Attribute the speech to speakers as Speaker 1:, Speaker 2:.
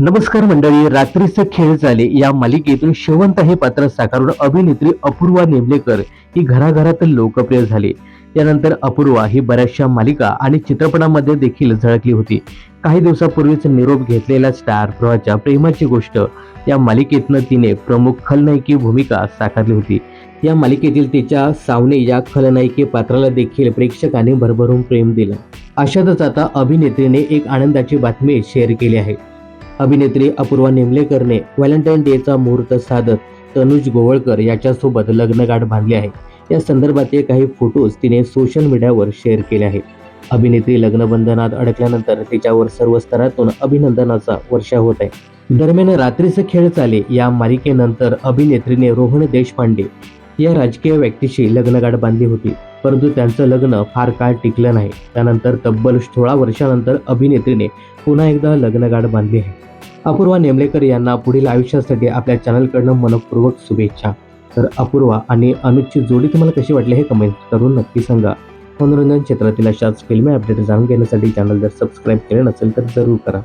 Speaker 1: नमस्कार मंडळी रात्रीचे खेळ झाले. या मालिकेतून शेवंत हे पात्र साकारून अभिनेत्री अपूर्वा नेमलेकर ही घराघरात लोकप्रिय झाली. त्यानंतर अपूर्वा ही बऱ्याचशा मालिका आणि चित्रपटामध्ये देखील झळकली होती. काही दिवसापूर्वीच निरोप घेतलेल्या स्टार प्रवाहाच्या प्रेमाची गोष्ट. या मालिकेतनं तिने प्रमुख खलनायकी भूमिका साकारली होती. या मालिकेतील तिच्या सावने या खलनायकी पात्राला देखील प्रेक्षकांनी भरभरून प्रेम दिलं. अशातच आता अभिनेत्रीने एक आनंदाची बातमी शेअर केली आहे. अभिनेत्री अपूर्वा नेमलेकरने व्हॅलेंटाईन डेचा मुहूर्त साधत तनुज गोवळकर याच्यासोबत लग्नगाठ बांधली आहे. या संदर्भातले काही फोटोज तिने सोशल मीडियावर शेअर केले आहेत. अभिनेत्री लग्नबंधनात अडकल्यानंतर तिच्यावर सर्व स्तरातून अभिनंदनाचा वर्षा होत आहे. दरम्यान रात्रीचे खेळ चाले या मालिकेनंतर अभिनेत्रीने रोहन देशपांडे या राजकीय व्यक्तीशी लग्नगाठ बांधली होती. परंतु त्यांचं लग्न फार काळ टिकलं नाही. त्यानंतर तब्बल सोळा वर्षानंतर अभिनेत्रीने पुन्हा एकदा लग्नगाठ बांधली आहे. अपूर्वा नेमलेकर यांना पुढील आयुष्यासाठी आपल्या चॅनलकडनं मनपूर्वक शुभेच्छा. तर अपूर्वा आणि अनुजची जोडी तुम्हाला कशी वाटली हे कमेंट करून नक्की सांगा. मनोरंजन क्षेत्रातील अशाच फिल्मी अपडेट जाणून घेण्यासाठी चॅनल जर सबस्क्राईब केले नसेल तर जरूर करा.